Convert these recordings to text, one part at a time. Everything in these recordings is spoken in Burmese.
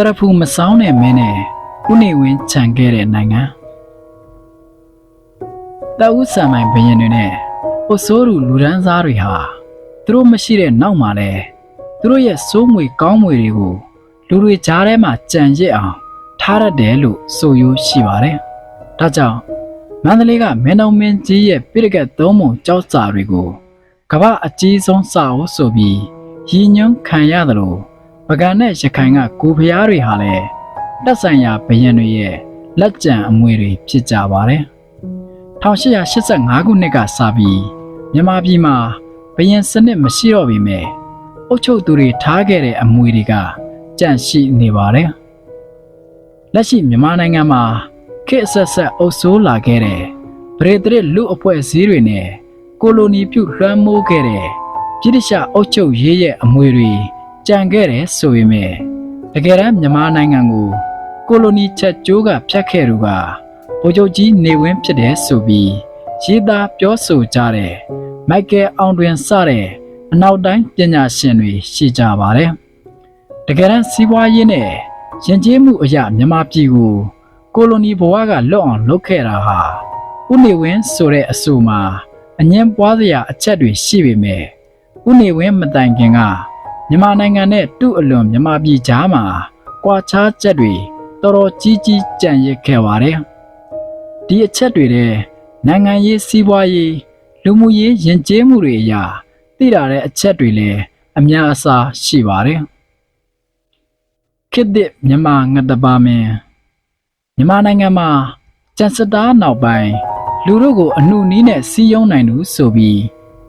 တရဖူမဆောင်တဲ့မင်းနဲ့ဥနေဝင်းခြံခဲ့တဲ့နိုင်ငံတအုပ်ဆံမိုင်ဘရင်တွေနဲ့အိုဆိုးရူလူရန်စားတွေဟာသူတို့မရှိတဲ့နောက်မှာလဲသူတို့ရဲ့စိုးမွေကောင်းမွေတွေကိုလူတွေကြားထဲမှာကြံရစ်အောင်ထားရတယ်လို့ဆိုရိုးရှိပါတယ်။ဒါကြောင့်မန္တလေးကမင်းတော်မင်းကြီးရဲ့ပြိတကတ်သုံးပုံကြောက်စာတွေကိုကမ္ဘာအကြီးဆုံးစာအုပ်ဆိုပြီးရည်ညွှန်းခံရတယ်လို့ ပကံနဲ့ရခိုင်ကကိုဖျားတွေဟာလည်းတက်ဆိုင်ရာဘရင်တွေရဲ့လက်ကျန်အမွေတွေဖြစ်ကြပါတယ်။1885ခုနှစ်ကစပြီးမြန်မာပြည်မှာဘရင်စနစ်မရှိတော့ပေမဲ့အုပ်ချုပ်သူတွေထားခဲ့တဲ့အမွေတွေကကြန့်ရှိနေပါတယ်။လက်ရှိမြန်မာနိုင်ငံမှာခေတ်အဆက်ဆက်အုပ်စိုးလာခဲ့တဲ့ဗရေတရစ်လူအဖွဲ့အစည်းတွေနဲ့ကိုလိုနီပြုလွှမ်းမိုးခဲ့တဲ့ပြည်တခြားအုပ်ချုပ်ရေးရဲ့အမွေတွေ ကြံခဲ့တယ်ဆိုပေမဲ့တကယ်တမ်းမြန်မာနိုင်ငံကိုကိုလိုနီချက်ကျိုးကဖျက်ခဲ့သူကဗိုလ်ချုပ်ကြီးနေဝင်းဖြစ်တယ်ဆိုပြီးရေးသားပြောဆိုကြတဲ့မိုက်ကယ်အောင်တွင်စတဲ့အနောက်တိုင်းပညာရှင်တွေရှိကြပါတယ်။တကယ်တမ်းစီးပွားရေးနဲ့ယဉ်ကျေးမှုအရာမြန်မာပြည်ကိုကိုလိုနီဘဝကလွတ်အောင်လုပ်ခဲ့တာဟာဥနေဝင်းဆိုတဲ့အဆိုမှာအငင်းပွားစရာအချက်တွေရှိပေမဲ့ဥနေဝင်းမတိုင်ခင်က မြန်မာနိုင်ငံနဲ့တူအလွန်မြန်မာပြည်ကြားမှာကွာခြားချက်တွေတော်တော်ကြီးကြီးကြံ့ရစ်ခဲ့ပါတယ်။ဒီအချက်တွေတဲ့နိုင်ငံရေးစီးပွားရေးလူမှုရေးယဉ်ကျေးမှုတွေအရာသိရတဲ့အချက်တွေလည်းအများအစားရှိပါတယ်။ခေတ်သစ်မြန်မာငတ်တပါမင်းမြန်မာနိုင်ငံမှာကျန်စတားနောက်ပိုင်းလူတို့ကိုအနှုနီးနဲ့စီးယုံနိုင်သူဆိုပြီး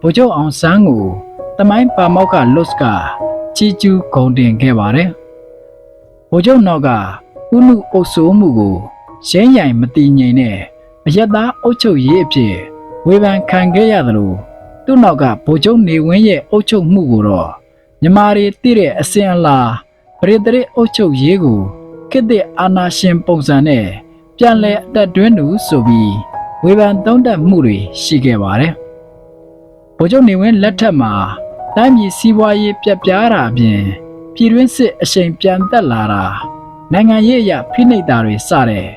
ဗိုလ်ချုပ်အောင်ဆန်းကိုတမိုင်းပါမောက်ကလွတ်က ချီကျူးဂုံတင်ခဲ့ပါတယ်။ဗိုလ်ချုပ်နောက်ကဥနုအုပ်စိုးမှုကိုရင်းရိုင်မတိငိမ်နဲ့အယက်သားအုပ်ချုပ်ရေးအဖြစ်ဝေဖန်ခံခဲ့ရသလိုသူ့နောက်ကဗိုလ်ချုပ်နေဝင်းရဲ့အုပ်ချုပ်မှုကိုတော့မြမာရီတိတဲ့အစင်အလာပရိသရစ်အုပ်ချုပ်ရေးကိုခေတ်သစ်အာနာရှင်ပုံစံနဲ့ပြန်လည်အသက်တွင်းသူဆိုပြီးဝေဖန်သုံးသပ်မှုတွေရှိခဲ့ပါတယ်။ဗိုလ်ချုပ်နေဝင်းလက်ထက်မှာ တိုင်းပြည်စီးပွားရေးပြက်ပြားတာအပြင်ပြည်တွင်းစစ်အရှိန်ပြန်တက်လာတာနိုင်ငံရေးအရဖိနှိပ်တာတွေစတဲ့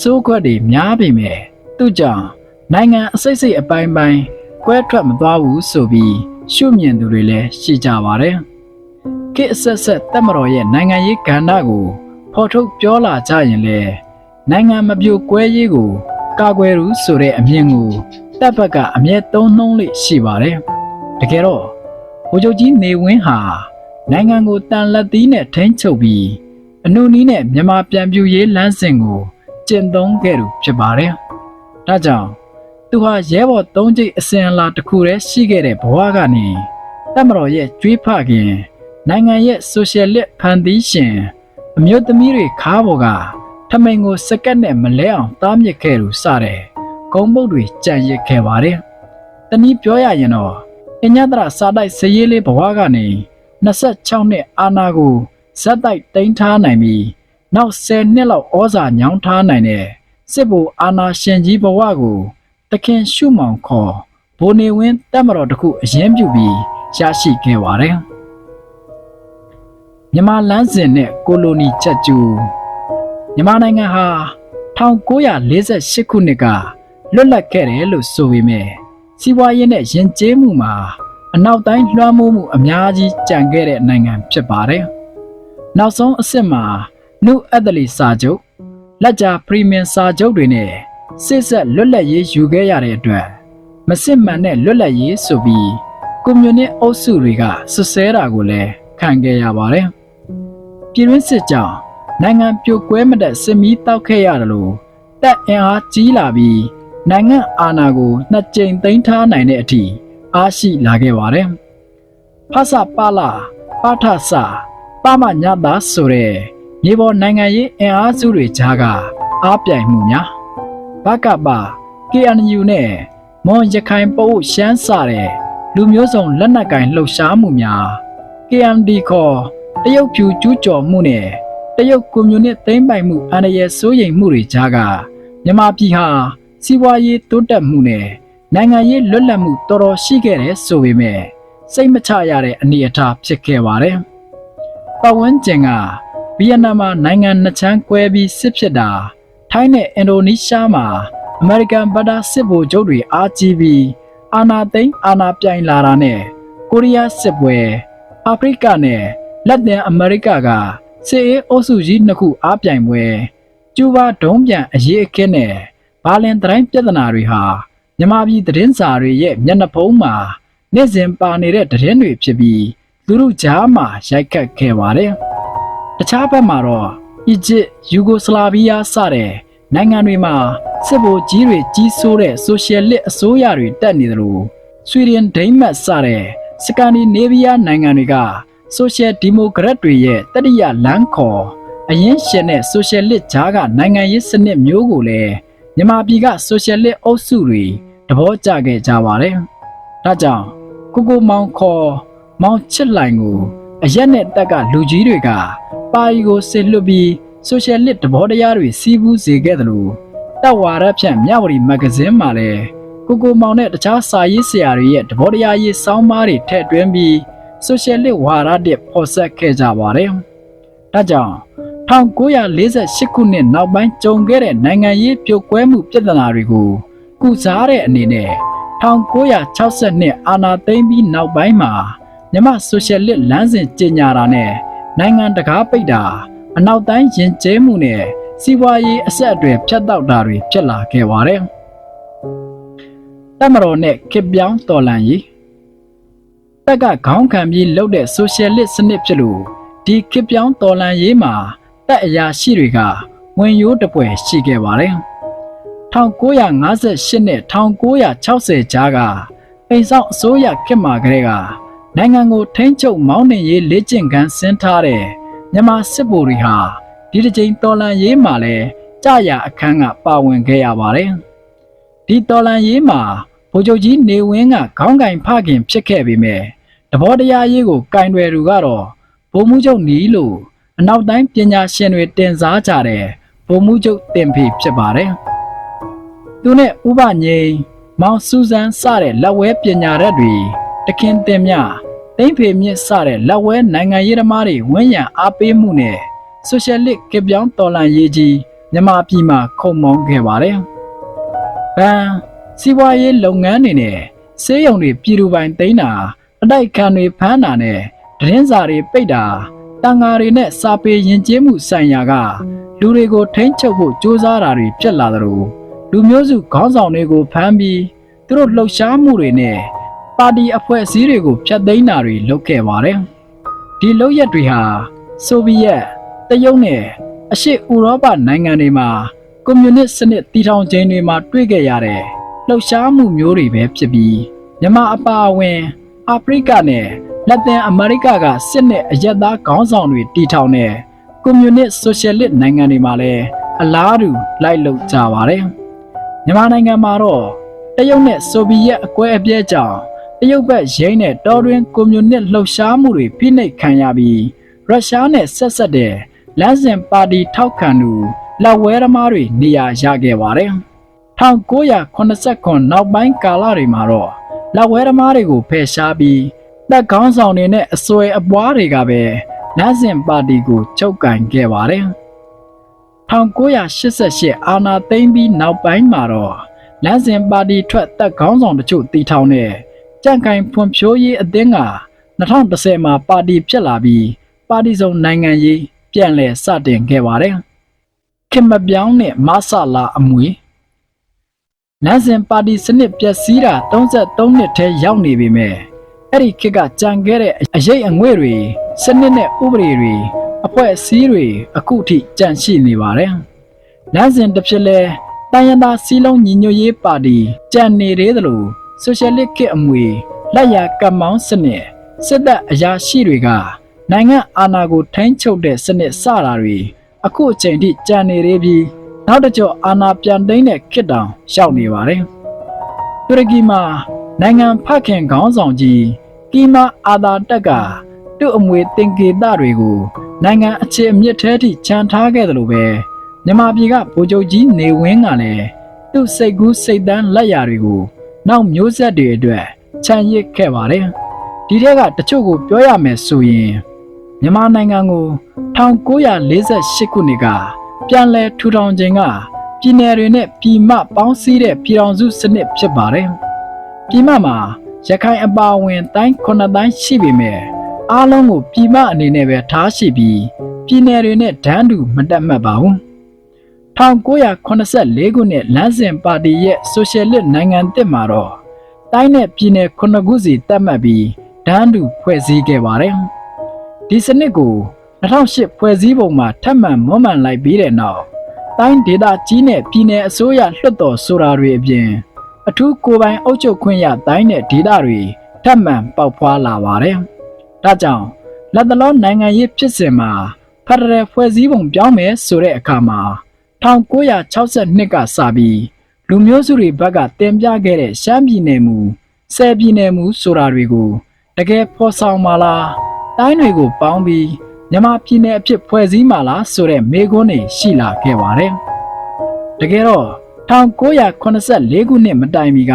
စိုးခွက်တွေများပေမဲ့သူ့ကြောင့်နိုင်ငံအစိတ်စိတ်အပိုင်းပိုင်းကွဲထွက်မသွားဘူးဆိုပြီးရှုမြင်သူတွေလည်းရှိကြပါတယ်။ခေတ်အဆက်ဆက်တက်မတော်ရဲ့နိုင်ငံရေးကဏ္ဍကိုဖော်ထုတ်ပြောလာကြရင်လေနိုင်ငံမပြိုကွဲရေးကို ကာကွယ်ရူဆိုတဲ့အမြင်ကိုတပ်ဘက်ကအမြဲသုံးနှုံးလေးရှိပါတယ်။တကယ်တော့ ဗိုလ်ချုပ်ကြီးနေဝင်းဟာနိုင်ငံကိုတန်လက်သီးနဲ့ထိန်းချုပ်ပြီးအနုနီးနဲ့မြန်မာပြန်ပြူရေးလမ်းစဉ်ကိုကျင့်သုံးခဲ့သူဖြစ်ပါတယ်။ဒါကြောင့်သူဟာရဲဘော်သုံးကျိတ်အစဉ်အလာတစ်ခုတည်းရှိခဲ့တဲ့ဘဝကနေတပ်မတော်ရဲ့ကျွေးဖခင်နိုင်ငံရဲ့ဆိုရှယ်လစ်ဖန်တီးရှင်အမျိုးသမီးတွေခါဘော်ကထမိန်ကိုစကတ်နဲ့မလဲအောင်တားမြစ်ခဲ့သူစတဲ့ဂုံပုတ်တွေကြံရစ်ခဲ့ပါတယ်။တနည်းပြောရရင်တော့ အညတရစာတိုက်စရေးလေးဘဝကနေ26နှစ်အာနာကိုဇက်တိုက်တိန်းထားနိုင်ပြီးနောက်10နှစ်လောက်ဩဇာညောင်းထားနိုင်တဲ့စစ်ဗိုလ်အာနာရှင်ကြီးဘဝကိုတခင်ရှုမောင်ခေါ်ဘိုနေဝင်းတက်မတော်တစ်ခုအရင်ပြုပြီးရရှိခဲ့ပါတယ်။မြန်မာလမ်းစဉ်နဲ့ကိုလိုနီချက်ကျူမြန်မာနိုင်ငံဟာ1948ခုနှစ်ကလွတ်လပ်ခဲ့တယ်လို့ဆိုပေမဲ့ စီးပွားရေးနဲ့ယဉ်ကျေးမှုမှာအနောက်တိုင်းလွှမ်းမိုးမှုအများကြီးကြံခဲ့တဲ့နိုင်ငံဖြစ်ပါတယ်။နောက်ဆုံးအဆင့်မှာနုအက်ဒလီစာချုပ်လက်ကြာပရီမီယံစာချုပ်တွေနဲ့စစ်ဆက်လွတ်လပ်ရေးယူခဲ့ရတဲ့အတွက်မစစ်မှန်တဲ့လွတ်လပ်ရေးဆိုပြီးကွန်မြူနစ်အုပ်စုတွေကဆွဆဲတာကိုလည်းခံခဲ့ရပါတယ်။ပြည်တွင်းစစ်ကြောင့်နိုင်ငံပြိုကွဲမတဲ့စစ်မီးတောက်ခဲ့ရတယ်လို့တပ်အင်အားကြီးလာပြီး နိုင်ငံအာဏာကိုနှစ်ကြိမ်သိမ်းထားနိုင်တဲ့အထိအားရှိလာခဲ့ပါတယ်။ဖဆပါလာပါထဆပါမညတာဆိုတဲ့မြေပေါ်နိုင်ငံရေးအင်အားစုတွေကြားကအားပြိုင်မှုများဘကပ KNU နဲ့မွန်ရခိုင်ပုတ်ရှမ်းစတဲ့လူမျိုးစုံလက်နက်ကင်လှုပ်ရှားမှုများ KMD ခေါ်တရုတ်ဖြူကျူးကျော်မှုနဲ့တရုတ်ကွန်မြူနစ်သိမ်းပိုက်မှုအန္တရာယ်စိုးရိမ်မှုတွေကြားကမြန်မာပြည်ဟာ စီးပွားရေးတိုးတက်မှုနဲ့နိုင်ငံရေးလွတ်လပ်မှုတော်တော်ရှိခဲ့တယ်ဆိုပေမဲ့စိတ်မချရတဲ့အနေအထားဖြစ်ခဲ့ပါတယ်။ပတ်ဝန်းကျင်ကဗီယက်နမ်မှာနိုင်ငံနှစ်ချမ်းကွဲပြီးစစ်ဖြစ်တာထိုင်းနဲ့အင်ဒိုနီးရှားမှာအမေရိကန်ဗတာစစ်ဗိုလ်ချုပ်တွေအားကြီးပြီးအာနာသိန်းအာနာပြိုင်လာတာနဲ့ကိုရီးယားစစ်ပွဲအာဖရိကနဲ့လက်တင်အမေရိကကစစ်အေးအုပ်စုကြီးနှစ်ခုအားပြိုင်ပွဲကျူးဘာဒုံးပြန်အရေးအခင်းနဲ့ ဘာလင်တိုင်းပြဿနာတွေဟာမြန်မာပြည်သတင်းစာတွေရဲ့မျက်နှာဖုံးမှာနေ့စဉ်ပါနေတဲ့သတင်းတွေဖြစ်ပြီးသူတို့ကြားမှာရိုက်ခတ်ခဲ့ပါတယ်။တခြားဘက်မှာတော့အီဂျစ်၊ယူဂိုစလာဗီးယားစတဲ့နိုင်ငံတွေမှာစစ်ဗိုလ်ကြီးတွေကြီးစိုးတဲ့ဆိုရှယ်လစ်အစိုးရတွေတက်နေသလိုဆွီဒင်ဒိန်းမတ်စတဲ့စကန်ဒီနေဗီးယားနိုင်ငံတွေကဆိုရှယ်ဒီမိုကရက်တွေရဲ့တတိယလမ်းခေါ်အရင်ရှင်တဲ့ဆိုရှယ်လစ်ဂျားကနိုင်ငံရေးစနစ်မျိုးကိုလည်း မြန်မာပြည်ကဆိုရှယ်လစ်အုပ်စုတွေသဘောကျခဲ့ကြပါတယ်။ဒါကြောင့်ကိုကိုမောင်ခေါ်မောင်ချစ်လိုင်ကိုအရက်နဲ့တက်ကလူကြီးတွေကပါရီကိုဆစ်လွတ်ပြီးဆိုရှယ်လစ်သဘောတရားတွေစီးပူးစေခဲ့တယ်လို့တပ်ဝါရဖြန့်မြဝတီမဂ္ဂဇင်းမှာလည်းကိုကိုမောင်နဲ့တခြားစာရေးဆရာတွေရဲ့သဘောတရားရေးစောင်းမားတွေထည့်သွင်းပြီးဆိုရှယ်လစ်ဝါဒတစ်ဖော်ဆက်ခဲ့ကြပါတယ်။ဒါကြောင့် 1948ခုနှစ်နောက်ပိုင်းကြုံခဲ့တဲ့နိုင်ငံရေးပြိုကွဲမှုပြဿနာတွေကိုကုစားတဲ့အနေနဲ့1962အာဏာသိမ်းပြီးနောက်ပိုင်းမှာမြမဆိုရှယ်လစ်လမ်းစဉ်ကျင်ညာတာနဲ့နိုင်ငံတကာပိတ်တာအနောက်တိုင်းယဉ်ကျေးမှုနဲ့စီးပွားရေးအဆက်အသွယ်ဖြတ်တောက်တာတွေဖြစ်လာခဲ့ပါတယ်။တမတော်နဲ့ခစ်ပြောင်းတော်လန်ရေးတက်ကခေါင်းခံပြီးလှုပ်တဲ့ဆိုရှယ်လစ်စနစ်ဖြစ်လို့ဒီခစ်ပြောင်းတော်လန်ရေးမှာ တက်အရာရှိတွေကဝင်ရိုးတပွဲရှိခဲ့ပါတယ်။1958နဲ့1960ကြားကအိမ်ဆောင်အစိုးရခေတ်မှာကလေးကနိုင်ငံကိုထိန်းချုပ်မောင်းနှင်ရေးလေ့ကျင့်ခန်းဆင်းထားတဲ့မြန်မာစစ်ဗိုလ်တွေဟာဒီတစ်ကြိမ်တော်လန်ရေးမှာလည်းကြာရအခန်းကပါဝင်ခဲ့ရပါတယ်။ဒီတော်လန်ရေးမှာဗိုလ်ချုပ်ကြီးနေဝင်းကခေါင်းကင်ဖခင်ဖြစ်ခဲ့ပေမဲ့တဘောတရားရေးကိုကင်တွယ်သူကတော့ဗိုလ်မှူးချုပ်နီးလို့ အနောက်တိုင်းပညာရှင်တွေတင်စားကြတဲ့ဗိုလ်မှူးချုပ်တင်ဖေဖြစ်ပါတယ်။သူနဲ့ဥပငိန်မောင်စူဇန်စတဲ့လက်ဝဲပညာရက်တွေတခင်တင်မြသိမ့်ဖေမြင့်စတဲ့လက်ဝဲနိုင်ငံရေးသမားတွေဝန်းရံအားပေးမှုနဲ့ဆိုရှယ်လစ်ကပြောင်းတော်လှန်ရေးကြီးမြန်မာပြည်မှာခုံမောင်းခဲ့ပါတယ်။ဗန်စီးပွားရေးလုပ်ငန်းတွေနဲ့စေးရုံတွေပြည်သူပိုင်သိမ်းတာအတိုက်ခံတွေဖမ်းတာနဲ့ဒရင်းစာတွေပိတ်တာ တန်ဃာတွေနဲ့စာပေယဉ်ကျေးမှုဆိုင်ရာကလူတွေကိုထိန်းချုပ်ဖို့ကြိုးစားတာတွေဖြစ်လာသလိုလူမျိုးစုခေါင်းဆောင်တွေကိုဖမ်းပြီးသူတို့လှုပ်ရှားမှုတွေနဲ့ပါတီအဖွဲ့အစည်းတွေကိုဖျက်သိမ်းတာတွေလုပ်ခဲ့ပါတယ်။ဒီလုပ်ရက်တွေဟာဆိုဗီယက်တရုတ်နဲ့အရှေ့ဥရောပနိုင်ငံတွေမှာကွန်မြူနစ်စနစ်တည်ထောင်ခြင်းတွေမှာတွေ့ခဲ့ရတဲ့လှုပ်ရှားမှုမျိုးတွေပဲဖြစ်ပြီးမြန်မာအပါအဝင်အာဖရိကနဲ့ လက်တင်အမေရိကကစစ်နဲ့အရက်သားခေါင်းဆောင်တွေတည်ထောင်တဲ့ကွန်မြူနစ်ဆိုရှယ်လစ်နိုင်ငံတွေမှာလည်းအလားတူလိုက်လုပ်ကြပါတယ်။မြန်မာနိုင်ငံမှာတော့တရုတ်နဲ့ဆိုဗီယက်အကွဲအပြဲကြောင့်တရုတ်ဘက်ရင်းနဲ့တော်တွင်ကွန်မြူနစ်လှုပ်ရှားမှုတွေဖိနှိပ်ခံရပြီးရုရှားနဲ့ဆက်ဆက်တဲ့လမ်းစဉ်ပါတီထောက်ခံသူလက်ဝဲသမားတွေနေရာရခဲ့ပါတယ်။1989နောက်ပိုင်းကာလတွေမှာတော့လက်ဝဲသမားတွေကိုဖယ်ရှားပြီး တက်ကောင်းဆောင်တွေနဲ့အစွဲအပွားတွေကပဲလမ်းစဉ်ပါတီကိုချုပ်ကင်ခဲ့ပါတယ်။1988အာနာသိမ့်ပြီးနောက်ပိုင်းမှာတော့လမ်းစဉ်ပါတီထွက်တက်ကောင်းဆောင်တချို့တီထောင်တဲ့ကြန့်ကင်ဖွံ့ဖြိုးရေးအသင်းက2010မှာပါတီဖြစ်လာပြီးပါတီစုံနိုင်ငံရေးပြန်လည်စတင်ခဲ့ပါတယ်။ခင်မပြောင်းနဲ့မဆလာအမွေလမ်းစဉ်ပါတီစနစ်ပျက်စီးတာ33နှစ်ထဲရောက်နေပြီမဲ့ အဲ့ဒီခေတ်ကကြံခဲ့တဲ့အရေးအငွေ့တွေစနစ်နဲ့ဥပဒေတွေအဖွဲ့အစည်းတွေအခုထိကြန့်ရှိနေပါတယ်။လမ်းစဉ်တစ်ဖြစ်လဲတိုင်းရင်းသားစီးလုံးညီညွတ်ရေးပါတီကြံနေသေးသလိုဆိုရှယ်လစ်ခေတ်အမွေလက်ရကမောင်းစနစ်စစ်တပ်အရာရှိတွေကနိုင်ငံအာဏာကိုထိန်းချုပ်တဲ့စနစ်စတာတွေအခုအချိန်ထိကြံနေသေးပြီးနောက်တစ်ကြော့အာဏာပြန်သိမ်းတဲ့ခေတ်တောင်ရောက်နေပါတယ်။တူရကီမှာနိုင်ငံဖခင်ခေါင်းဆောင်ကြီး ကီမာအာသာတက်ကသူ့အမွေတင်ကေတတွေကိုနိုင်ငံအခြေအမြစ်ထဲထိခြံထားခဲ့တယ်လို့ပဲမြန်မာပြည်ကဗိုလ်ချုပ်ကြီးနေဝင်းကလည်းသူ့စိတ်ကူးစိတ်တန်းလက်ရာတွေကိုနောက်မျိုးဆက်တွေအတွက်ခြံရစ်ခဲ့ပါတယ်။ဒီထက်ကတချို့ကိုပြောရမယ်ဆိုရင်မြန်မာနိုင်ငံကို1948ခုနှစ်ကပြန်လည်ထူထောင်ခြင်းကပြည်နယ်တွေနဲ့ပြည်မပေါင်းစည်းတဲ့ပြည်ထောင်စုစနစ်ဖြစ်ပါတယ်။ပြည်မမှာ ရခိုင်အပါအဝင်တိုင်း9တိုင်းရှိပေမဲ့အားလုံးကိုပြည်မအနေနဲ့ပဲထားရှိပြီးပြည်နယ်တွေနဲ့ဒန်းတူမတက်မှတ်ပါဘူး။1984ခုနှစ်လမ်းစဉ်ပါတီရဲ့ဆိုရှယ်လစ်နိုင်ငံတစ်မှာတော့တိုင်းနဲ့ပြည်နယ်9ခုစီတက်မှတ်ပြီးဒန်းတူဖွဲ့စည်းခဲ့ပါတယ်။ဒီစနစ်ကို2008ဖွဲ့စည်းပုံမှာထပ်မံမွမ်းမံလိုက်ပြီးတဲ့နောက်တိုင်းဒေသကြီးနဲ့ပြည်နယ်အစိုးရလွှတ်တော်ဆိုတာတွေအပြင် အထူးကိုယ်ပိုင်အုပ်ချုပ်ခွင့်ရတိုင်းနဲ့ဒေသတွေထပ်မံပေါက်ဖွာလာပါတယ်။ဒါကြောင့်လက်တလုံးနိုင်ငံရေးဖြစ်စဉ်မှာဖက်ဒရယ်ဖွဲ့စည်းပုံပြောင်းမယ်ဆိုတဲ့အခါမှာ1962ကစပြီးလူမျိုးစုတွေဘက်ကတင်ပြခဲ့တဲ့ရှမ်းပြည်နယ်မူဆယ်ပြည်နယ်မူဆိုတာတွေကိုတကယ်ဖော်ဆောင်မလားတိုင်းတွေကိုပေါင်းပြီးမြန်မာပြည်နယ်အဖြစ်ဖွဲ့စည်းမှလားဆိုတဲ့မေးခွန်းတွေရှိလာခဲ့ပါတယ်။တကယ်တော့ 1984ခုနှစ်မတိုင်မီက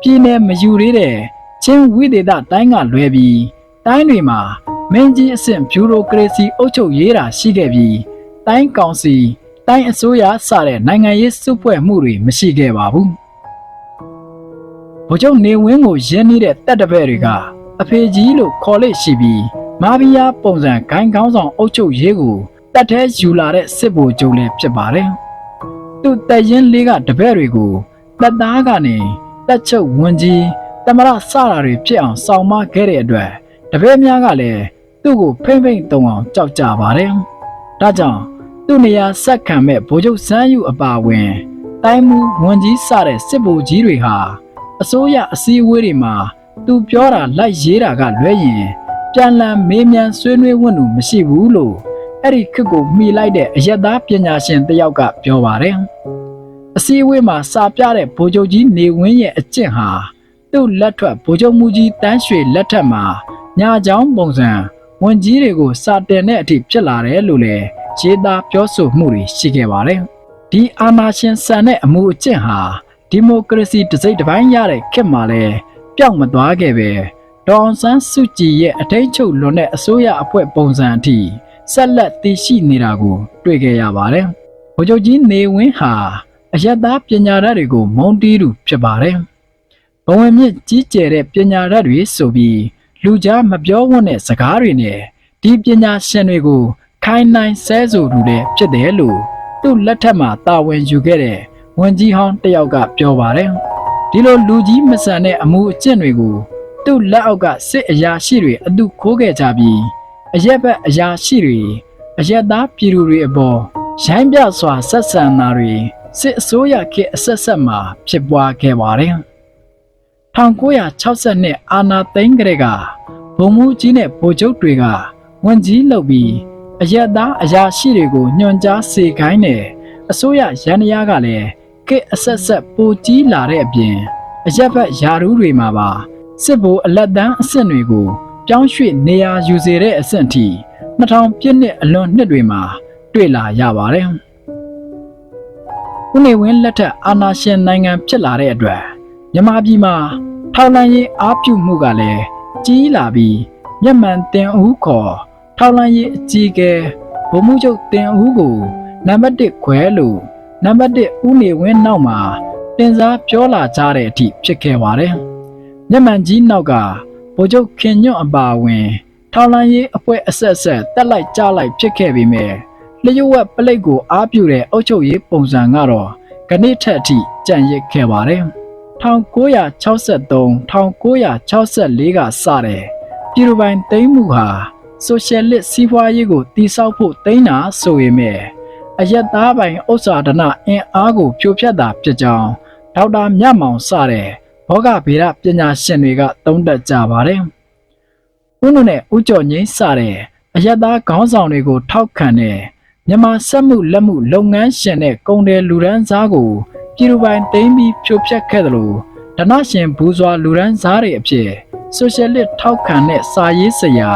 ပြည်နယ်မယူသေးတဲ့ချင်းဝိသေသတိုင်းကလွဲပြီးတိုင်းတွေမှာမင်းကြီးအဆင့်ဘျူရိုကရေစီအုပ်ချုပ်ရေးတာရှိခဲ့ပြီးတိုင်းကောင်စီတိုင်းအစိုးရစတဲ့နိုင်ငံရေးစုဖွဲ့မှုတွေမရှိခဲ့ပါဘူး။ဗိုလ်ချုပ်နေဝင်းကိုရင်းနှီးတဲ့တပ်တပည့်တွေကအဖေကြီးလို့ခေါ်လို့ရှိပြီးမာဘီယာပုံစံဂိုင်းကောင်းဆောင်အုပ်ချုပ်ရေးကိုတက်ထဲယူလာတဲ့စစ်ဗိုလ်ချုပ်လည်းဖြစ်ပါတယ်။ သူတက်ရင်လေးကတပည့်တွေကိုတက်သားကနေတက်ချုပ်ဝင်ကြီးတမရစတာတွေဖြစ်အောင်စောင့်မခဲ့တဲ့အတွက်တပည့်များကလည်းသူ့ကိုဖိမ့်ဖိမ့်တုံအောင်ကြောက်ကြပါတယ်။ဒါကြောင့်သူ့နေရာဆက်ခံမဲ့ဗိုလ်ချုပ်စန်းယူအပါဝင်တိုင်းမူဝန်ကြီးစတဲ့စစ်ဗိုလ်ကြီးတွေဟာအစိုးရအစည်းအဝေးတွေမှာသူပြောတာလိုက်ရေးတာကလွဲရင်ပြန်လည်မေးမြန်းဆွေးနွေးဝန်းတူမရှိဘူးလို့ အဲ့ဒီခစ်ကိုမိလိုက်တဲ့အယက်သားပညာရှင်တစ်ယောက်ကပြောပါတယ်။အစည်းအဝေးမှာစာပြတဲ့ဗိုလ်ချုပ်ကြီးနေဝင်းရဲ့အကျင့်ဟာသူ့လက်ထွက်ဗိုလ်ချုပ်မူကြီးတန်းရွှေလက်ထက်မှာညာချောင်းပုံစံဝန်ကြီးတွေကိုစာတင်တဲ့အထိဖြစ်လာတယ်လို့လည်းရေးသားပြောဆိုမှုတွေရှိခဲ့ပါတယ်။ဒီအာဏာရှင်ဆန်တဲ့အမှုအကျင့်ဟာဒီမိုကရေစီတစိမ့်တစ်ပိုင်းရတဲ့ခေတ်မှာလည်းပျောက်မသွားခဲ့ပဲဒေါအောင်ဆန်းစုကြည်ရဲ့အထိတ်ချုပ်လွန်တဲ့အစိုးရအဖွဲ့ပုံစံအထိ ဆက်လက်တည်ရှိနေတာကို တွေ့ခဲ့ရပါတယ်။ဗိုလ်ချုပ်ကြီးနေဝင်းဟာအယက်သားပညာတတ်တွေကို မုံတီးသူဖြစ်ပါတယ်။ဘဝင်မြင့်ကြီးကျယ်တဲ့ပညာတတ်တွေဆိုပြီးလူကြားမပြောဝတ်တဲ့စကားတွေနဲ့ဒီပညာရှင်တွေကို ခိုင်းနိုင်ဆဲဆိုသူတွေဖြစ်တယ်လို့သူ့လက်ထက်မှာတာဝန်ယူခဲ့တဲ့ဝန်ကြီးဟောင်းတစ်ယောက်ကပြောပါတယ်။ဒီလိုလူကြီးမဆန်တဲ့အမှုအကျင့်တွေကိုသူ့လက်အောက်ကစစ်အရာရှိတွေအတုခိုးခဲ့ကြပြီး အရက်ဘက်အရာရှိတွေအရက်သားပြည်သူတွေအပေါ်ရိုင်းပြစွာဆက်ဆံတာတွေစစ်အစိုးရခေတ်အဆက်ဆက်မှာဖြစ်ပွားခဲ့ပါတယ်။1962အာနာသိန်းကလေးကဘုံမူကြီးနဲ့ဗိုလ်ချုပ်တွေကဝန်ကြီးလုပ်ပြီးအရက်သားအရာရှိတွေကိုညွှန်ကြားစေခိုင်းတယ်အစိုးရရန်ရာကလည်းခေတ်အဆက်ဆက်ပိုကြီးလာတဲ့အပြင်အရက်ဘက်ယာရူးတွေမှာပါစစ်ဗိုလ်အလက်တန်းအဆင့်တွေကို ပြောင်းရွှေ့နေရာယူစေတဲ့အဆင့်ထိ2000ပြည့်နှစ်အလွန်နှစ်တွေမှာ တွေ့လာရပါတယ်။ဦးနေဝင်းလက်ထက်အာဏာရှင်နိုင်ငံဖြစ်လာတဲ့အတွက်မြန်မာပြည်မှာထောက်လန်းရေးအားပြုမှုကလည်းကြီးလာပြီးမျက်မှန်တင်ဦးခေါ်ထောက်လန်းရေးအကြီးအကဲဗိုလ်မှူးချုပ်တင်ဦးကိုနံပါတ်1ခွဲလို့နံပါတ်1ဦးနေဝင်းနောက်မှာတင်စားပြောလာကြတဲ့အထိဖြစ်ခဲ့ပါတယ်။မျက်မှန်ကြီးနောက်က ဗိုလ်ချုပ်ခင်ညွန့်အပါအဝင် ထောက်လန်းရေးအဖွဲ့အဆက်ဆက်တက်လိုက်ကြလိုက်ဖြစ်ခဲ့ပေမဲ့လျှို့ဝက်ပလိတ်ကိုအားပြုတဲ့အုပ်ချုပ်ရေးပုံစံကတော့ကနေ့ထက်အထိကြံ့ရစ်ခဲ့ပါတယ်1963 1964ကစတဲ့ပြည်သူပိုင်သိမ်းမှုဟာဆိုရှယ်လစ်စီးပွားရေးကိုတိစောက်ဖို့သိမ်းတာဆိုပေမဲ့အယက်သားပိုင်ဥစ္စာဒနာအင်အားကိုဖြိုဖျက်တာဖြစ်ကြောင်းဒေါက်တာမြတ်မောင်စတဲ့ ဘောဂဗေဒပညာရှင်တွေက သုံးသပ်ကြပါတယ်။ဦးနုနဲ့ဦးကျော်ငိမ့်စတဲ့အယက်သားခေါင်းဆောင်တွေကို ထောက်ခံတဲ့မြန်မာစက်မှုလက်မှုလုပ်ငန်းရှင်တဲ့ကုန်တယ်လူရန်စားကိုပြည်သူပိုင်သိမ်းပြီးဖြိုဖျက်ခဲ့တယ်လို့ဓနရှင်ဘူးစွာလူရန်စားတွေအဖြစ်ဆိုရှယ်လစ်ထောက်ခံတဲ့စာရေးဆရာ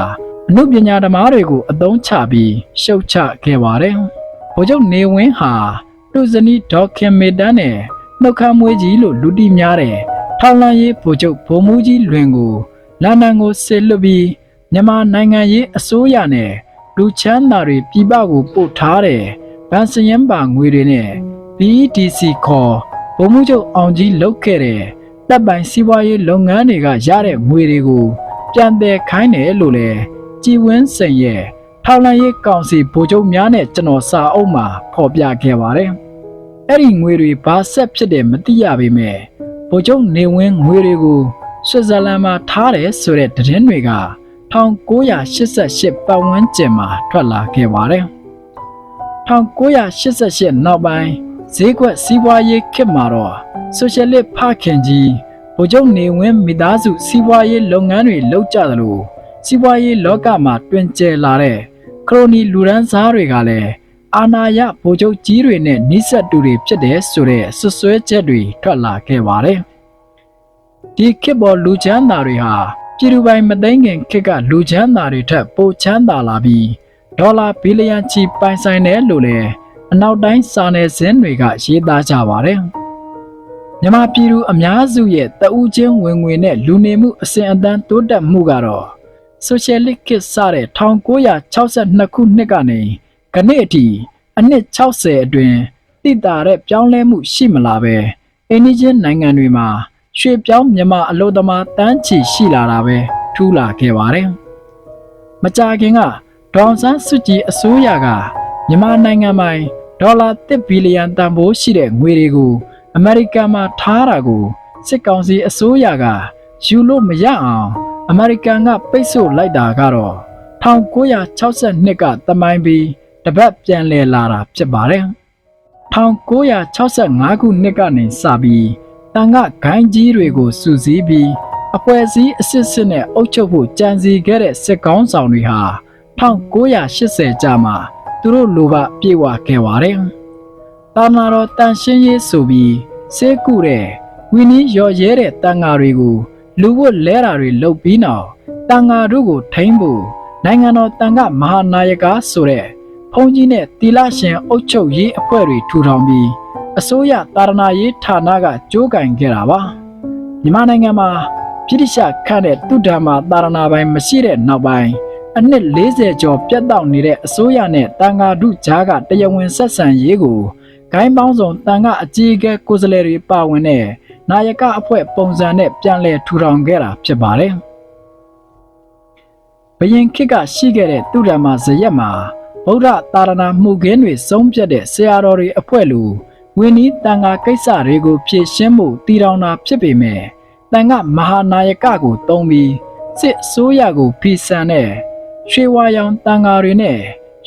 အမှုပညာဓမ္မတွေကိုအသုံးချပြီးရှုတ်ချခဲ့ပါတယ်။ဗိုလ်ချုပ်နေဝင်းဟာလူဇနီးဒေါခင်မေတန်းနဲ့နှုတ်ခမ်းမွေးကြီးလို့လူတိများတဲ့ ထောက်လန်းရေးဗိုလ်ချုပ်ဗိုလ်မှူးကြီးလွင်ကိုလန်ဒန်ကိုဆေလွတ်ပြီးမြန်မာနိုင်ငံရေးအစိုးရနဲ့လူချမ်းသာတွေပြည်ပကိုပို့ထားတဲ့ဗန်စရင်ပါငွေတွေနဲ့ BDC ခေါ်ဗိုလ်မှူးချုပ်အောင်ကြီးလုပ်ခဲ့တဲ့တပ်ပိုင်စီးပွားရေးလုပ်ငန်းတွေကရတဲ့ငွေတွေကိုပြန်တယ်ခိုင်းတယ်လို့လည်းကြည်ဝင်းစိန်ရဲ့ထောက်လန်ရေးကောင်စီဗိုလ်ချုပ်များနဲ့ကျွန်တော်စာအုပ်မှာဖော်ပြခဲ့ပါတယ်။အဲ့ဒီငွေတွေဘာဆက်ဖြစ်တယ်မသိရပေမဲ့ ဗိုလ်ချုပ်နေဝင်းငွေတွေကိုဆွစ်ဇာလန်မှာထားတယ်ဆိုတဲ့သတင်းတွေက1988ပတ်ဝန်းကျင်မှာထွက်လာခဲ့ပါတယ်။1988နောက်ပိုင်းဈေးကွက်စီးပွားရေးခေတ်မှာတော့ဆိုရှယ်လစ်ဖခင်ကြီးဗိုလ်ချုပ်နေဝင်းမိသားစုစီးပွားရေးလုပ်ငန်းတွေလုပ်ကြသလိုစီးပွားရေးလောကမှာတွင်ကျယ်လာတဲ့ခရိုနီလူရန်စားတွေကလည်း အာနာယဗိုလ်ချုပ်ကြီးတွေနဲ့နှိစက်တူတွေဖြစ်တယ်ဆိုတဲ့ဆွဆွဲချက်တွေထွက်လာခဲ့ပါတယ်။ဒီခေတ်ပေါ်လူချမ်းသာတွေဟာပြည်သူပိုင်မသိမ်းခင်ခေတ်ကလူချမ်းသာတွေထက်ပိုချမ်းသာလာပြီးဒေါ်လာဘီလီယံချီပိုင်ဆိုင်တယ်လို့လည်းအနောက်တိုင်းစာနယ်ဇင်းတွေကရေးသားကြပါတယ်။မြန်မာပြည်သူအများစုရဲ့တအူးချင်းဝင်ငွေနဲ့လူနေမှုအစဉ်အတန်းတိုးတက်မှုကတော့ဆိုရှယ်လစ်ခေတ်စတဲ့1962ခုနှစ်ကနေ ကနေ့အထိအနှစ်60အတွင်းတည်တာတဲ့ပြောင်းလဲမှုရှိမလာပဲအိန္ဒိချင်းနိုင်ငံတွေမှာရွှေပြောင်းမြန်မာအလို့သမားတန်းချီရှိလာတာပဲထူးလာခဲ့ပါတယ်။မကြာခင်ကဒေါန်ဆန်းစုကြည်အစိုးရကမြန်မာနိုင်ငံမှာဒေါ်လာ1ဘီလီယံတန်ဖိုးရှိတဲ့ငွေတွေကိုအမေရိကန်မှာထားတာကိုစစ်ကောင်စီအစိုးရကယူလို့မရအောင်အမေရိကန်ကပိတ်ဆို့လိုက်တာကတော့1962ကတမိုင်းပြီး တပတ်ပြန်လည်လာတာဖြစ်ပါတယ်1965ခုနှစ်ကနေစပြီးတန်ခဂိုင်းကြီးတွေကိုစူးစီးပြီးအဖွဲ့အစည်းအစစ်စစ်နဲ့အုပ်ချုပ်ဖို့ကြံစီခဲ့တဲ့စစ်ကောင်းဆောင်တွေဟာ1980ကျမှသူတို့လိုပါပြေဝခဲ့ပါတယ်။တာနာတော်တန်ရှင်းရေးဆိုပြီးစေးကုတဲ့ဝီနီးရော်ရဲတဲ့တန်ဃာတွေကိုလူဝတ်လဲတာတွေလုပ်ပြီးနောက်တန်ဃာတို့ကိုထိမ့်ဖို့နိုင်ငံတော်တန်ခမဟာနာယကဆိုတဲ့ ဘုန်းကြီးနဲ့တီလာရှင်အုပ်ချုပ်ရေးအဖွဲ့တွေထူထောင်ပြီးအစိုးရတာရဏရေးဌာနကကြိုးကင်ခဲ့တာပါမြန်မာနိုင်ငံမှာပြည်တိရှခန့်တဲ့တုဒ္ဓမာတာရဏပိုင်းမရှိတဲ့နောက်ပိုင်းအနှစ်40ကျော်ပြတ်တောက်နေတဲ့အစိုးရနဲ့တန်ဃာထုကြားကတရားဝင်ဆက်ဆံရေးကိုဂိုင်းပေါင်းစုံတန်ဃာအကြီးအကဲကိုယ်စားလှယ်တွေပါဝင်တဲ့နာယကအဖွဲ့ပုံစံနဲ့ပြန်လည်ထူထောင်ခဲ့တာဖြစ်ပါတယ်။ဘယင်ခေတ်ကရှိခဲ့တဲ့တုဒ္ဓမာဇရက်မှာ ဗုဒ္ဓတာရဏမှုခင်းတွေဆုံးဖြတ်တဲ့ဆရာတော်တွေအဖွဲ့လူဝင်းနီးတန်ဃာကိစ္စတွေကိုဖြည့်ရှင်းမှုတည်ထောင်တာဖြစ်ပေမဲ့တန်ဃာမဟာနာယကကိုတုံးပြီးစစ်အစိုးရကိုဖီဆန်တဲ့ရွှေဝါရောင်တန်ဃာတွေနဲ့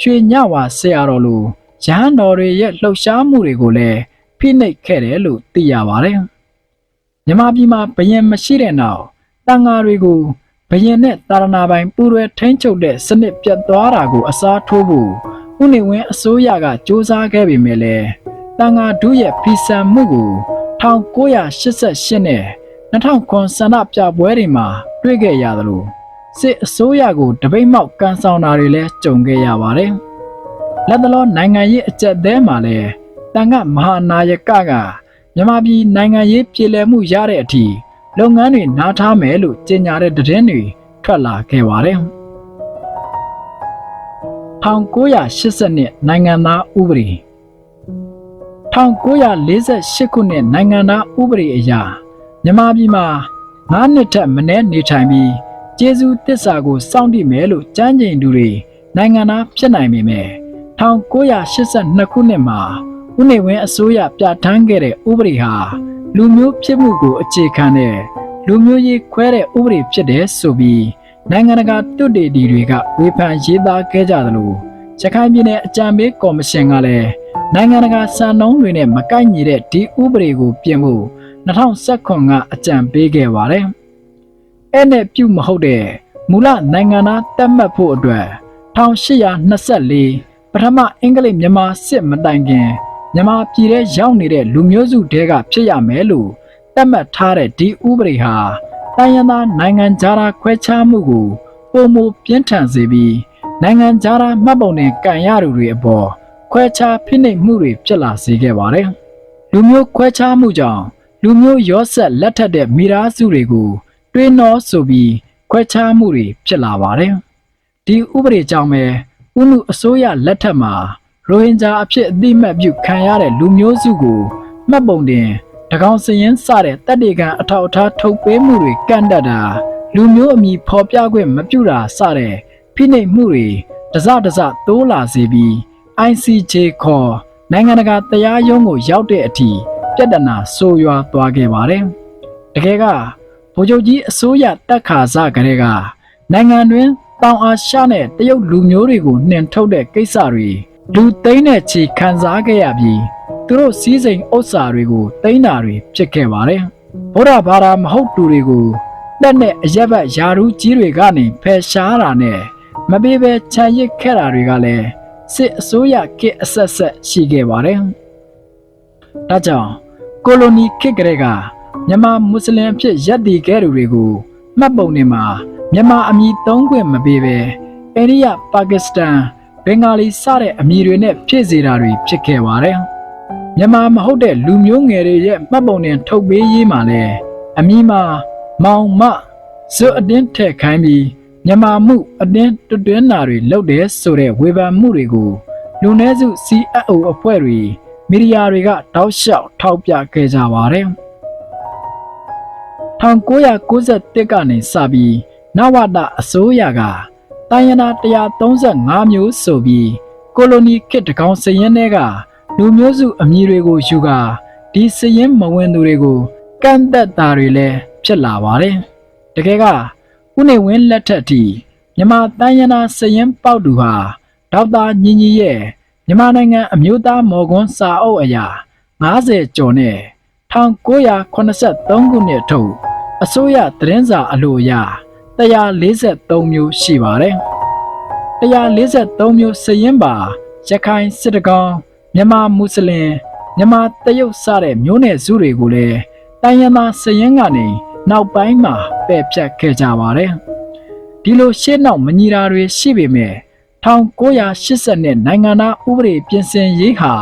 ရွှေညဝါဆရာတော်လိုရဟန်းတော်တွေရဲ့လှုပ်ရှားမှုတွေကိုလည်းဖိနှိပ်ခဲ့တယ်လို့သိရပါတယ်။မြန်မာပြည်မှာဘယင်မရှိတဲ့နောက်တန်ဃာတွေကို ဘယင်နဲ့တာရဏပိုင်းပူရဲထိန်းချုပ်တဲ့စနစ်ပြတ်သွားတာကိုအစားထိုးဖို့ဥနေဝင်းအစိုးရကစ조사ခဲ့ပေမဲ့လည်းတန်ဃာဒုရဲ့ဖီဆန်မှုကို1988နဲ့2009ဆန္ဒပြပွဲတွေမှာတွေ့ခဲ့ရသလိုစစ်အစိုးရကိုတပိတ်မောက်ကန်ဆောင်တာတွေလည်းကြုံခဲ့ရပါတယ်။လက်တလောနိုင်ငံရေးအကြက်သေးမှာလည်းတန်ခမဟာနာယကကမြန်မာပြည်နိုင်ငံရေးပြည်လည်မှုရတဲ့အထိ လုပ်ငန်းတွေနားထားမယ်လို့ကြေညာတဲ့သတင်းတွေထွက်လာခဲ့ပါတယ်။1980နှစ်နိုင်ငံသားဥပဒေ1948ခုနှစ်နိုင်ငံသားဥပဒေအရမြန်မာပြည်မှာ9နှစ်ထက်မနည်းနေထိုင်ပြီးကျေးဇူးတစ္ဆာကိုစောင့်တည်မယ်လို့ကြမ်းကြင်သူတွေနိုင်ငံသားဖြစ်နိုင်ပေမဲ့1982ခုနှစ်မှာဥနေဝင်းအစိုးရပြဋ္ဌာန်းခဲ့တဲ့ဥပဒေဟာ လူမျိုးဖြစ်မှုကိုအခြေခံတဲ့လူမျိုးရေးခွဲတဲ့ဥပဒေဖြစ်တဲ့ဆိုပြီးနိုင်ငံတကာတွတ်တေဒီတွေကဝေဖန်ရေးသားခဲ့ကြသလိုရခိုင်ပြည်နယ်အကြံပေးကော်မရှင်ကလည်းနိုင်ငံတကာစံနှုန်းတွေနဲ့မကိုက်ညီတဲ့ဒီဥပဒေကိုပြင်ဖို့2019ကအကြံပေးခဲ့ပါတယ်။အဲ့နဲ့ပြုမဟုတ်တဲ့မူလနိုင်ငံသားတက်မှတ်ဖို့အတွက်1824ပထမအင်္ဂလိပ်မြန်မာစစ်မတိုင်ခင် မြန်မာပြည်ထဲရောက်နေတဲ့လူမျိုးစုတဲကဖြစ်ရမယ်လို့သတ်မှတ်ထားတဲ့ဒီဥပဒေဟာတိုင်းရင်းသားနိုင်ငံခြားသားခွဲခြားမှုကိုပုံမပြင်းထန်စေပြီးနိုင်ငံခြားသားမှတ်ပုံတင်ကန်ရသူတွေအပေါ်ခွဲခြားဖိနှိပ်မှုတွေဖြစ်လာစေခဲ့ပါတယ်။လူမျိုးခွဲခြားမှုကြောင့်လူမျိုးရောဆက်လက်ထက်တဲ့မိသားစုတွေကိုတွေးနှောဆိုပြီးခွဲခြားမှုတွေဖြစ်လာပါတယ်။ဒီဥပဒေကြောင့်ပဲဥနုအစိုးရလက်ထက်မှာ ရိုဟင်ဂျာအဖြစ်အသိမှတ်ပြုခံရတဲ့လူမျိုးစုကိုမှတ်ပုံတင်တကောင်စရင်စတဲ့တပ်တေကန်အထောက်အထားထုတ်ပေးမှုတွေကန့်တက်တာလူမျိုးအမည်ဖော်ပြခွင့်မပြုတာစတဲ့ဖိနှိပ်မှုတွေတစတစတိုးလာစေပြီး ICJ ခေါ်နိုင်ငံတကာတရားရုံးကိုရောက်တဲ့အထိပြဿနာဆိုးရွားသွားခဲ့ပါတယ်။တကယ်ကဗိုလ်ချုပ်ကြီးအစိုးရတက်ခါစကလေးကနိုင်ငံတွင်တောင်အာရှနဲ့တရုတ်လူမျိုးတွေကိုနှင်ထုတ်တဲ့ကိစ္စတွေ လူသိန်းနဲ့ချီခံစားခဲ့ရပြီးသူတို့စည်းစိမ်ဥစ္စာတွေကိုသိမ်းတာတွေဖြစ်ခဲ့ပါတယ်။ဗုဒ္ဓဘာသာမဟုတ်သူတွေကိုတက်နဲ့အရက်ဘက်ယာရူးကြီးတွေကနေဖယ်ရှားတာနဲ့မပေးပဲခြံရစ်ခဲ့တာတွေကလည်းစစ်အစိုးရခေတ်အဆက်ဆက်ရှိခဲ့ပါတယ်။ဒါကြောင့်ကိုလိုနီခေတ်ကလေးကမြန်မာမွတ်စလင်အဖြစ်ရပ်တည်ခဲ့သူတွေကိုမှတ်ပုံတွေမှာမြန်မာအမည်သုံးခွင့်မပေးပဲအိန္ဒိယပါကစ္စတန် ဘင်္ဂါလီစတဲ့အမည်တွေနဲ့ဖြည့်စေတာတွေဖြစ်ခဲ့ပါတယ်။မြန်မာမဟုတ်တဲ့လူမျိုးငယ်တွေရဲ့မှတ်ပုံတင်ထုတ်ပေးရေးမှာလဲအမည်မှာမောင်မဇွတ်အတင်းထည့်ခိုင်းပြီးမြန်မာမှုအတင်းတွတွင်းနာတွေလုပ်တယ်ဆိုတဲ့ဝေဖန်မှုတွေကိုလူနည်းစု CFO အဖွဲ့တွေမီဒီယာတွေကတောက်လျှောက်ထောက်ပြခဲ့ကြပါတယ်။1991ကနေစပြီးနဝတအစိုးရက တိုင်းရနာ135မျိုးဆိုပြီးကိုလိုနီခေတ်တကောင်စရင်တွေကလူမျိုးစုအမည်တွေကိုယူကာဒီစရင်မဝင်သူတွေကိုကန့်သက်တာတွေလည်းဖြစ်လာပါတယ်။တကယ်ကဥနေဝင်းလက်ထက်ထိမြန်မာတိုင်းရနာစရင်ပေါက်သူဟာဒေါက်တာညီညီရဲ့မြန်မာနိုင်ငံအမျိုးသားမော်ကွန်းစာအုပ်အရာ90ကျော်နဲ့1983ခုနှစ်ထုတ်အစိုးရသတင်းစာအလို့အရ 143မျိုးရှိပါတယ်။143မျိုးစရင်ပါရခိုင်စစ်တကောင်းမြန်မာမွတ်စလင်မြန်မာတရုတ်စတဲ့မျိုးနယ်စုတွေကိုလည်းတိုင်းရင်းသားစရင်ကနေနောက်ပိုင်းမှာပယ်ဖြတ်ခဲ့ကြပါတယ်။ဒီလိုရှေ့နောက်မညီတာတွေရှိပေမဲ့1980နဲ့နိုင်ငံသားဥပဒေပြင်ဆင်ရေးဟာ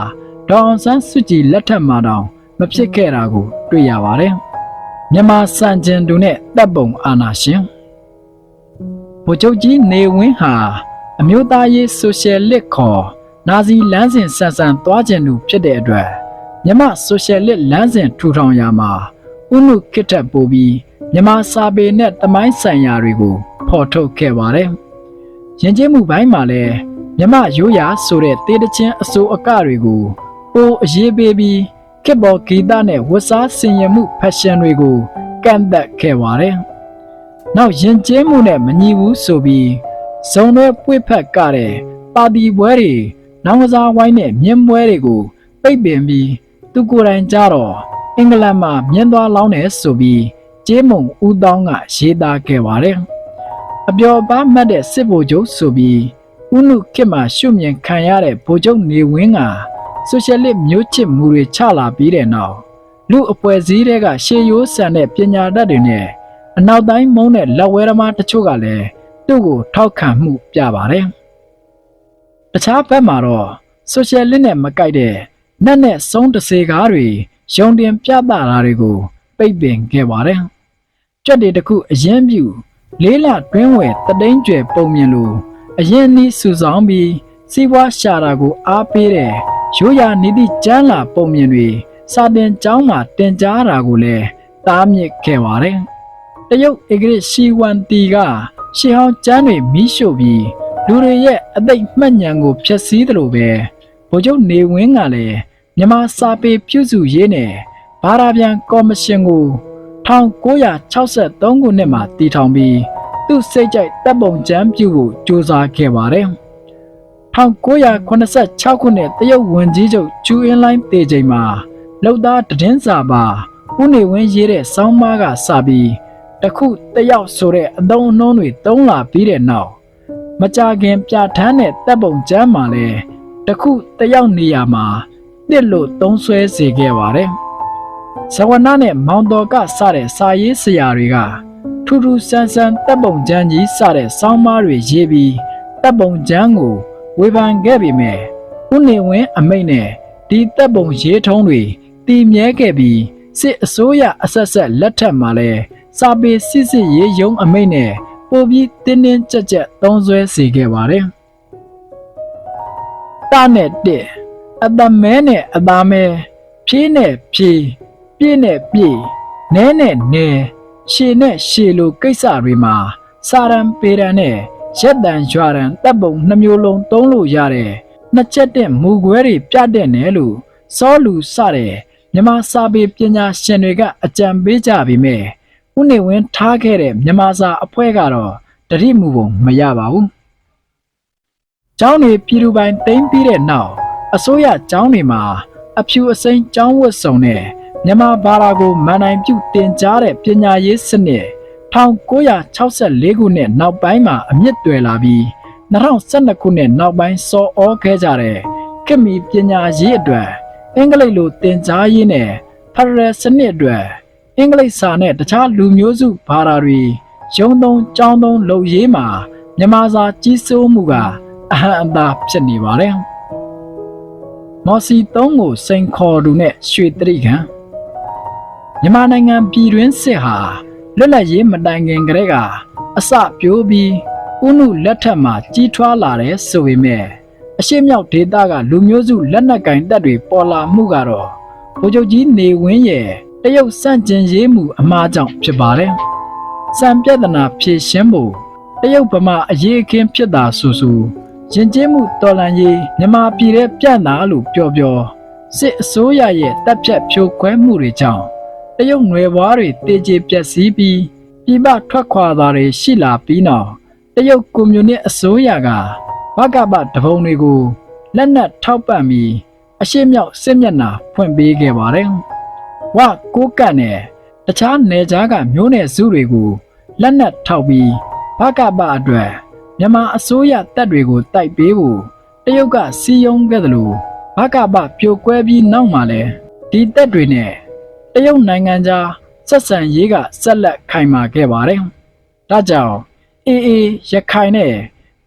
ဒေါအောင်ဆန်းစုကြည်လက်ထက်မှာတောင်မဖြစ်ခဲ့တာကိုတွေ့ရပါတယ်။မြန်မာစံကျင်သူနဲ့တပ်ပုံအာဏာရှင် ဗိုလ်ချုပ်ကြီးနေဝင်းဟာအမျိုးသားရေးဆိုရှယ်လစ်ခေါ်နာဇီလမ်းစဉ်ဆန်ဆန်သွားကျင်သူဖြစ်တဲ့အတွက်မြန်မာဆိုရှယ်လစ်လမ်းစဉ်ထူထောင်ရာမှာဥနုခစ်ထပ်ပို့ပြီးမြန်မာစာပေနဲ့တမိုင်းဆိုင်ရာတွေကိုဖော်ထုတ်ခဲ့ပါတယ်။ယဉ်ကျေးမှုပိုင်းမှာလည်းမြမရိုးရာဆိုတဲ့တေးတချင်းအစိုးအကတွေကိုပိုအရေးပေးပြီးခေတ်ပေါ်ဂီတနဲ့ဝတ်စားဆင်ရင်မှုဖက်ရှင်တွေကိုကန့်သက်ခဲ့ပါတယ်။ နောက်ယဉ်ကျေးမှုနဲ့မညီဘူးဆိုပြီးဇုံတွေပွေဖက်ကြတဲ့ပါတီပွဲတွေနောင်ကစားဝိုင်းနဲ့မြင်းပွဲတွေကိုပိတ်ပင်ပြီးသူကိုယ်တိုင်ကြတော့အင်္ဂလန်မှာမြင်းသွားလောင်းတယ်ဆိုပြီးကျေးမုံဦးတောင်းကရေးသားခဲ့ပါတယ်။အပျော်ပါမှတ်တဲ့စစ်ဗိုလ်ချုပ်ဆိုပြီးဥနုခေတ်မှာရှုမြင်ခံရတဲ့ဗိုလ်ချုပ်နေဝင်းကဆိုရှယ်လစ်မျိုးချစ်မှုတွေချလာပြီးတဲ့နောက်လူအပွဲစည်းတွေကရှေးရိုးဆန်တဲ့ပညာတတ်တွေနဲ့ အနောက်တိုင်းမုန်းတဲ့လက်ဝဲသမားတချို့ကလည်းသူ့ကိုထောက်ခံမှုပြပါတယ်။တခြားဘက်မှာတော့ဆိုရှယ်လစ်နဲ့မကိုက်တဲ့နက်နဲ့ဆုံးတစေကားတွေရုံတင်ပြသတာတွေကိုပိတ်ပင်ခဲ့ပါတယ်။ကြွက်တွေတခုအရင်ပြူလေးလတွင်းဝယ်တသိန်းကျွယ်ပုံမြင်လို့အရင်နီးစုဆောင်ပြီးစီးပွားရှာတာကိုအားပေးတဲ့ရိုးရာနီတိကျမ်းလာပုံမြင်တွေစာတင်ကျောင်းမှာတင်ကြားတာကိုလည်းတားမြစ်ခဲ့ပါတယ်။ တရုတ်ဧကရရှီဝန်တီကရှေးဟောင်းကျမ်းတွေမိရှို့ပြီးလူတွေရဲ့အသိမှတ်ဉာဏ်ကိုဖျက်ဆီးသလိုပဲဗိုလ်ချုပ်နေဝင်းကလည်းမြန်မာစာပေပြုစုရေးနဲ့ဘာသာပြန်ကော်မရှင်ကို1963ခုနှစ်မှာတည်ထောင်ပြီးသူ့စိတ်ကြိုက်တပ်ပုံကျမ်းပြုဖို့ကြိုးစားခဲ့ပါတယ်။1986ခုနှစ်တရုတ်ဝန်ကြီးချုပ်ချူအင်းလိုင်းတေချိန်မှာလောက်သားတည်င်းစာပါဦးနေဝင်းရေးတဲ့စောင်းမားကစပြီး တခုတယောက်ဆိုတဲ့အသုံးအနှုန်းတွေသုံးလာပြီးတဲ့နောက်မကြခင်ပြဋ္ဌာန်းတဲ့တပ်ပုံကျမ်းမှာလဲတခုတယောက်နေရာမှာတစ်လို့သုံးဆွဲစေခဲ့ပါတယ်။ဇဝနာနဲ့မောင်တော်ကစတဲ့စာရေးဆရာတွေကထူးထူးဆန်းဆန်းတပ်ပုံကျမ်းကြီးစတဲ့စောင်းမားတွေရေးပြီးတပ်ပုံကျမ်းကိုဝေဖန်ခဲ့ပေမဲ့ဥနေဝင်းအမိတ်နဲ့ဒီတပ်ပုံရေးထုံးတွေတည်မြဲခဲ့ပြီးစစ်အစိုးရအဆက်ဆက်လက်ထက်မှာလဲ စာပေစစ်စစ်ရေးယုံအမိတ်နဲ့ပိုပြီးတင်းတင်းကြပ်ကြပ်သုံးဆွဲစေခဲ့ပါတယ်။တနဲ့တက်အတမဲနဲ့အသားမဲဖြေးနဲ့ဖြေးပြည့်နဲ့ပြည့်နဲနဲ့နဲရှည်နဲ့ရှည်လိုကိစ္စတွေမှာစာရန်ပေရန်နဲ့ရက်တန်ရွာရန်တပ်ပုံနှမျိုးလုံးသုံးလို့ရတဲ့နှစ်ချက်တဲ့မူခွဲတွေပြတဲ့နယ်လို့စောလူစတဲ့မြမစာပေပညာရှင်တွေကအကြံပေးကြပြီမဲ့ ဥနေဝင်းထားခဲ့တဲ့မြမစာအဖွဲ့ကတော့တတိမူပုံမရပါဘူး။ကျောင်းနေပြည်သူပိုင်တိမ့်ပြီးတဲ့နောက်အစိုးရကျောင်းတွေမှာအဖြူအစိမ်းကျောင်းဝတ်စုံနဲ့မြန်မာဘာသာကိုမန်နိုင်ပြုတင်ကြားတဲ့ပညာရေးစနစ်1964ခုနှစ်နောက်ပိုင်းမှာအမြင့်တွယ်လာပြီး2012ခုနှစ်နောက်ပိုင်းစော်ဩခဲ့ကြတဲ့ခေတ်မီပညာရေးအတွက်အင်္ဂလိပ်လိုတင်ကြားရေးနဲ့ဖရယ်စနစ်အတွက် အင်္ဂလိပ်စာနဲ့တခြားလူမျိုးစုဘာသာတွေရုံသုံးကျောင်းသုံးလုပ်ရေးမှာမြန်မာစာကြီးစိုးမှုကအဟံအတာဖြစ်နေပါတယ်။မော်စီ3ကိုစိန်ခေါ်သူနဲ့ရွှေတရိခံမြန်မာနိုင်ငံပြည်တွင်းစစ်ဟာလွတ်လပ်ရေးမတိုင်ခင်ကတည်းကအစပြိုးပြီးဥနုလက်ထက်မှာကြီးထွားလာတဲ့ဆိုပေမဲ့အရှိမြောက်ဒေသကလူမျိုးစုလက်နက်ကင်တပ်တွေပေါ်လာမှုကတော့ဗိုလ်ချုပ်ကြီးနေဝင်းရဲ့ တရုတ်စန့်ကျင်ရေးမှုအမှားကြောင့်ဖြစ်ပါတယ်။စံပြဿနာဖြေရှင်းဖို့တရုတ်ဗမာအရေးအခင်းဖြစ်တာဆိုဆိုရင်ကျင်းမှုတော်လန်ရေးမြန်မာပြည်ရဲ့ပြန့်တာလို့ပြောပြောစစ်အစိုးရရဲ့တပ်ဖြတ်ဖြိုခွဲမှုတွေကြောင့်တရုတ်ငွေဘွားတွေတေကျေပျက်စီးပြီးပြည်ပထွက်ခွာတာတွေရှိလာပြီးနောက်တရုတ်ကွန်မြူနစ်အစိုးရကဘကပတပုံတွေကိုလက်နက်ထောက်ပံ့ပြီးအရှိမြောက်စစ်မျက်နှာဖွင့်ပေးခဲ့ပါတယ်။ ဝကိုကတ်နဲ့တခြားနယ်ခြားကမျိုးနယ်စုတွေကိုလက်နက်ထောက်ပြီးဘကပအတွက်မြန်မာအစိုးရတပ်တွေကိုတိုက်ပေးဖို့တရုတ်ကစီယုံခဲ့တယ်လို့ဘကပပြိုကွဲပြီးနောက်မှာလဲဒီတပ်တွေနဲ့တရုတ်နိုင်ငံသားဆက်ဆံရေးကဆက်လက်ခိုင်မာခဲ့ပါတယ်။ဒါကြောင့်အေအေရခိုင်နဲ့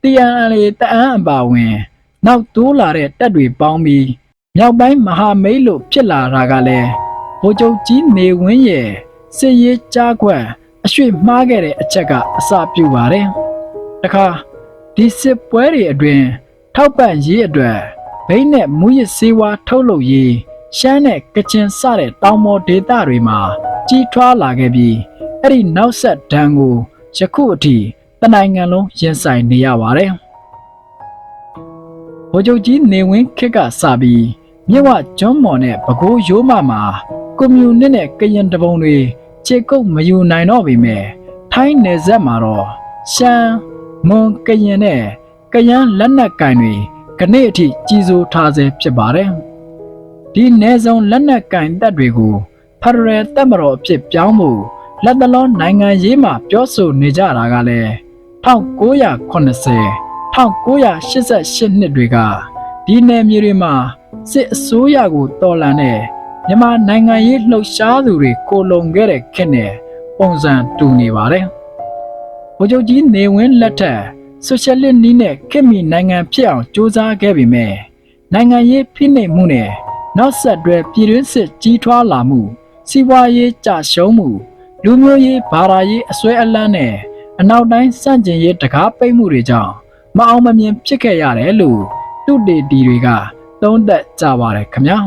TNL တအန်းအပါဝင် နောက်တိုးလာတဲ့တပ်တွေပေါင်းပြီးမြောက်ပိုင်းမဟာမိတ်လို့ဖြစ်လာတာကလည်း ဗိုလ်ချုပ်ကြီးနေဝင်းရဲ့စစ်ရေးကြားခွက်အရွှေ့မှားခဲ့တဲ့အချက်ကအစပြုပါတယ်။တခါဒီစစ်ပွဲတွေအတွင်ထောက်ပံ့ရေးအတွက်ဘိန်းနဲ့မူရစ်စေဝါထုတ်လုပ်ရေးရှမ်းနဲ့ကချင်စတဲ့တောင်ပေါ်ဒေသတွေမှာကြီးထွားလာခဲ့ပြီးအဲ့ဒီနောက်ဆက်ဒဏ်ကိုယခုအထိတနိုင်ငံလုံးရင်ဆိုင်နေရပါတယ်။ဗိုလ်ချုပ်ကြီးနေဝင်းခစ်ကစပြီးမြစ်ဝကျွန်းမော်နဲ့ပဲခူးရိုးမမှာ ကွန်မြူနစ်နဲ့ကရင်တပုံတွေခြေကုပ်မယူနိုင်တော့ပေမဲ့ထိုင်းနယ်စပ်မှာတော့ရှမ်းမွန်ကရင်နဲ့ကယန်းလက်နက်ကင်တွေခနေ့အထိကြီးစိုးထားဆဲဖြစ်ပါတယ်။ဒီနယ်စုံလက်နက်ကင်တပ်တွေကိုဖရရယ်တပ်မတော်အဖြစ်ပြောင်းဖို့လက်တလုံးနိုင်ငံရေးမှာပြောဆိုနေကြတာကလည်း1980 1988နှစ်တွေကဒီနယ်မြေတွေမှာစစ်အစိုးရကိုတော်လှန်တဲ့ မြန်မာနိုင်ငံရေးလှုပ်ရှားသူတွေကိုလုံခဲ့တဲ့ခေတ်နဲ့ပုံစံတူနေပါတယ်။ဗိုလ်ချုပ်ကြီးနေဝင်းလက်ထက်ဆိုရှယ်လစ်နီးနဲ့ခေတ်မီနိုင်ငံဖြစ်အောင်စ조사ခဲ့ပေမဲ့နိုင်ငံရေးဖိနှိပ်မှုနဲ့နောက်ဆက်တွဲပြည်တွင်းစစ်ကြီးထွားလာမှု စီးပွားရေးကျရှုံးမှုလူမျိုးရေးဘာသာရေးအစွဲအလန်းနဲ့အနောက်တိုင်းစန့်ကျင်ရေးတကားပိတ်မှုတွေကြောင့်မအောင်မမြင်ဖြစ်ခဲ့ရတယ်လို့သူတေတီတွေကသုံးသပ်ကြပါတယ်ခင်ဗျာ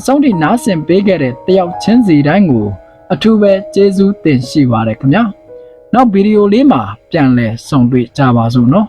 အဆုံးထိနားဆင်ပေးခဲ့တဲ့တယောက်ချင်းစီတိုင်းကို အထူးပဲကျေးဇူးတင်ရှိပါတယ်ခင်ဗျာနောက်ဗီဒီယိုလေးမှာပြန်လည်ဆုံတွေ့ကြပါစို့နော်